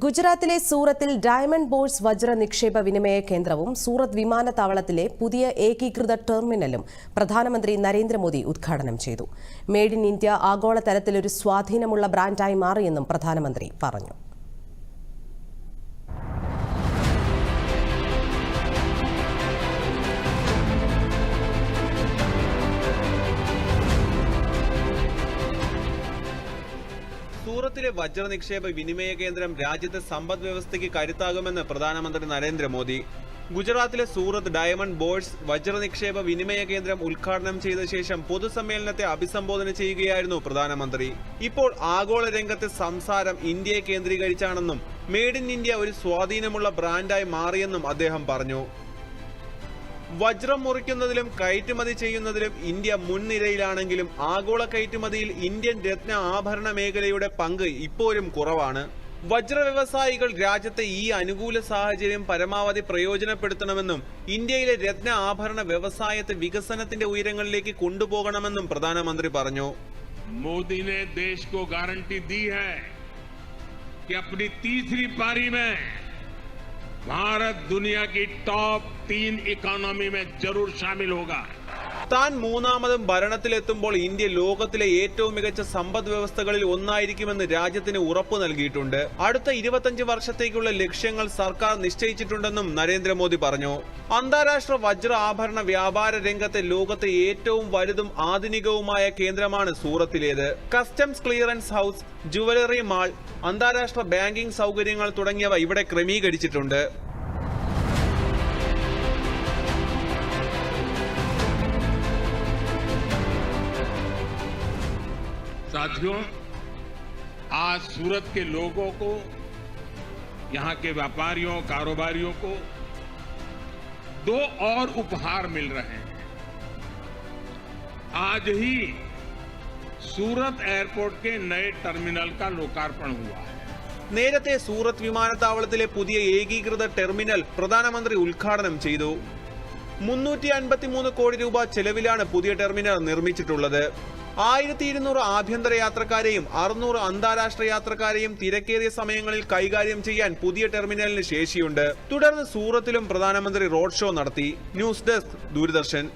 ഗുജറാത്തിലെ സൂറത്തിൽ diamond bursts വജ്ര നിക്ഷേപ വിനിമയ കേന്ദ്രവും സൂറത്ത് വിമാനത്താവളത്തിലെ പുതിയ ഏകീകൃത ടെർമിനലും പ്രധാനമന്ത്രി നരേന്ദ്രമോദി ഉദ്ഘാടനം ചെയ്തു. മെയ്ഡ് ഇൻ ഇന്ത്യ ആഗോളതലത്തിലൊരു സ്വാധീനമുള്ള ബ്രാൻഡായി മാറിയെന്നും പ്രധാനമന്ത്രി പറഞ്ഞു. സൂറത്തിലെ വജ്ര നിക്ഷേപ വിനിമയ കേന്ദ്രം രാജ്യത്തെ സമ്പദ് വ്യവസ്ഥയ്ക്ക് കരുത്താകുമെന്ന് പ്രധാനമന്ത്രി നരേന്ദ്രമോദി. ഗുജറാത്തിലെ സൂറത്ത് ഡയമണ്ട് ബോർഡ്സ് വജ്ര നിക്ഷേപ വിനിമയ കേന്ദ്രം ഉദ്ഘാടനം ചെയ്ത ശേഷം പൊതുസമ്മേളനത്തെ അഭിസംബോധന ചെയ്യുകയായിരുന്നു പ്രധാനമന്ത്രി. ഇപ്പോൾ ആഗോള രംഗത്തെ സംസാരം ഇന്ത്യയെ കേന്ദ്രീകരിച്ചാണെന്നും മെയ്ഡ് ഇൻ ഇന്ത്യ ഒരു സ്വാധീനമുള്ള ബ്രാൻഡായി മാറിയെന്നും അദ്ദേഹം പറഞ്ഞു. വജ്രം മുറിക്കുന്നതിലും കയറ്റുമതി ചെയ്യുന്നതിലും ഇന്ത്യ മുൻനിരയിലാണെങ്കിലും ആഗോള കയറ്റുമതിയിൽ ഇന്ത്യൻ രത്ന ആഭരണ മേഖലയുടെ പങ്ക് ഇപ്പോഴും കുറവാണ് വജ്ര വ്യവസായികൾ രാജ്യത്തെ ഈ അനുകൂല സാഹചര്യം പരമാവധി പ്രയോജനപ്പെടുത്തണമെന്നും ഇന്ത്യയിലെ രത്ന ആഭരണ വ്യവസായത്തെ വികസനത്തിന്റെ ഉയരങ്ങളിലേക്ക് കൊണ്ടുപോകണമെന്നും പ്രധാനമന്ത്രി പറഞ്ഞു मोदी ने देश को गारंटी दी है कि अपनी तीसरी पारी में भारत दुनिया की टॉप तीन इकोनॉमी में ज़रूर शामिल होगा। താൻ മൂന്നാമതും ഭരണത്തിലെത്തുമ്പോൾ ഇന്ത്യ ലോകത്തിലെ ഏറ്റവും മികച്ച സമ്പദ് വ്യവസ്ഥകളിൽ ഒന്നായിരിക്കുമെന്ന് രാജ്യത്തിന് ഉറപ്പു നൽകിയിട്ടുണ്ട്. അടുത്ത ഇരുപത്തഞ്ച് വർഷത്തേക്കുള്ള ലക്ഷ്യങ്ങൾ സർക്കാർ നിശ്ചയിച്ചിട്ടുണ്ടെന്നും നരേന്ദ്രമോദി പറഞ്ഞു. അന്താരാഷ്ട്ര വജ്ര ആഭരണ വ്യാപാര രംഗത്തെ ലോകത്തെ ഏറ്റവും വലുതും ആധുനികവുമായ കേന്ദ്രമാണ് സൂറത്തിലേത്. Customs clearance house jewellery mall അന്താരാഷ്ട്ര ബാങ്കിംഗ് സൗകര്യങ്ങൾ തുടങ്ങിയവ ഇവിടെ ക്രമീകരിച്ചിട്ടുണ്ട്. साथियों आज सूरत के लोगों को यहाँ के व्यापारियों कारोबारियों को दो और उपहार मिल रहे हैं आज ही सूरत एयरपोर्ट के नए टर्मिनल का लोकार्पण हुआ है നേരത്തെ സൂറത്ത് വിമാനത്താവളത്തിലെ പുതിയ ഏകീകൃത ടെർമിനൽ പ്രധാനമന്ത്രി ഉദ്ഘാടനം ചെയ്തു മുന്നൂറ്റി അൻപത്തിമൂന്ന് കോടി രൂപ ചെലവിലാണ് പുതിയ ടെർമിനൽ നിർമ്മിച്ചിട്ടുള്ളത്. ആയിരത്തി ഇരുന്നൂറ് ആഭ്യന്തര യാത്രക്കാരെയും അറുന്നൂറ് അന്താരാഷ്ട്ര യാത്രക്കാരെയും തിരക്കേറിയ സമയങ്ങളിൽ കൈകാര്യം ചെയ്യാൻ പുതിയ ടെർമിനലിന് ശേഷിയുണ്ട്. തുടർന്ന് സൂറത്തിലും പ്രധാനമന്ത്രി റോഡ് ഷോ നടത്തി. News desk Doordarshan.